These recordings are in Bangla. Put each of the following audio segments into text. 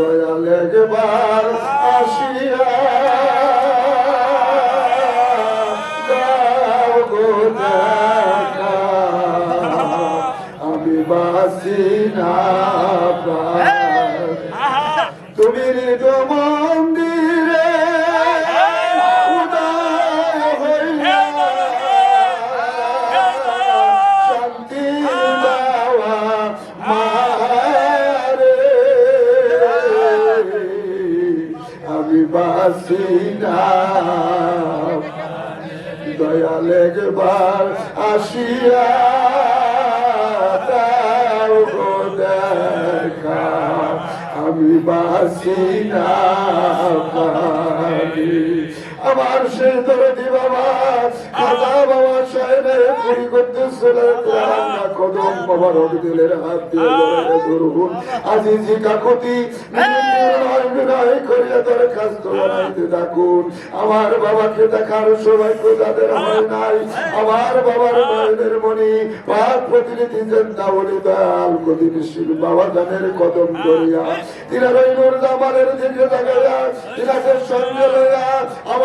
দয়াল একবার আসিয়া আমি বাসি না পাই। তুমি নিজ আমি বাসি না দয়াল একবার আসিয়া দেখা। আমি বাসি না পারি আমার সেই দরদি বাবা পুরি করতে আমার বাবাকে দেখার সৌভাগ্য যাদের হয় নাই। আমার বাবার মায়েদের মনি পাক প্রতিনিধি জেন্দা বলে দয়াল কদিন শিব বাবা জানের কদম করিয়া তিনার ওই নুর জামানের দিকে তাকাইয়া তিনাকে সঙ্গে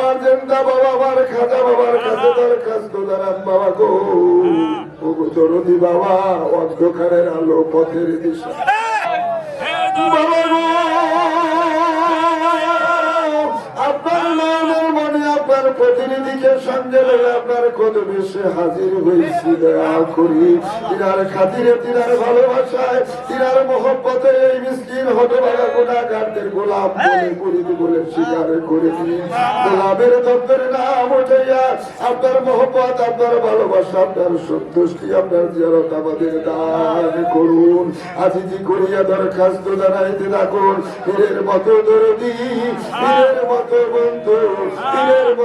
আমার জেন্দা বাবা আমার খাজা বাবার কাছে দরখাস্ত জানান বাবা গো। গো দরদি বাবা অন্ধকারের আলো পথের দিশা। বাবা গো আপনার আপনার প্রতিনিধিকে সঙ্গে লয়ে আপনার কদমে সে হাজির হয়েছি, দয়া করি। তিনার খাতিরে, তিনার ভালোবাসায়, তিনার মহব্বতে এই মিসকিন হতে পারা গুণাগারদের গোলাম বলে পরিধি বলে স্বীকার করে নিন গোলামের দপ্তর নাম উঠাইয়া আপনার মহব্বত, আপনার ভালোবাসা, আপনার সন্তুষ্টি, আপনার জিয়ারত আমাদের দান করুন। আজিজি করিয়া দরখাস্ত জানাইতে থাকুন। পীরের মতো দরদি, পীরের মতো বন্ধু, পীরের মতো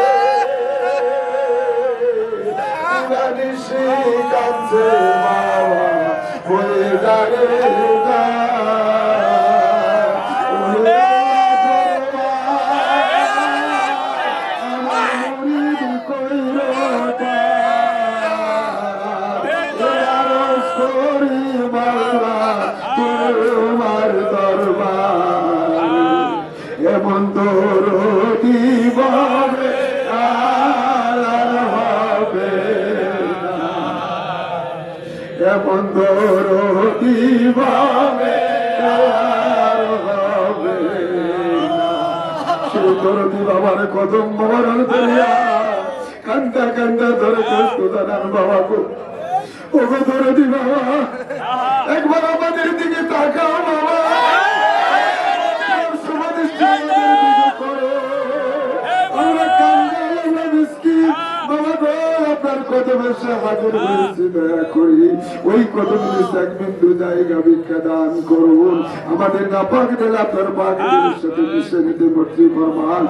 নিশি কাঁদছে বাবা বলে দাঁড়ে তোর দিববে না তোর দিবাবার কদম বাবার ধরিয়া কান্দা কান্দা ধরে কষ্ট জানান বাবা গো ধরে দি বাবা একবার আমাদের দিকে তাকাও বাবা আপনার কদমে সে হাজির হয়েছে দয়া করি ওই কদম এক জায়গা ভিক্ষা দান করুন। আমাদের না পাক দিলে আপনার পাক সাথে মিশে নিতে ভর্তি ফরমান।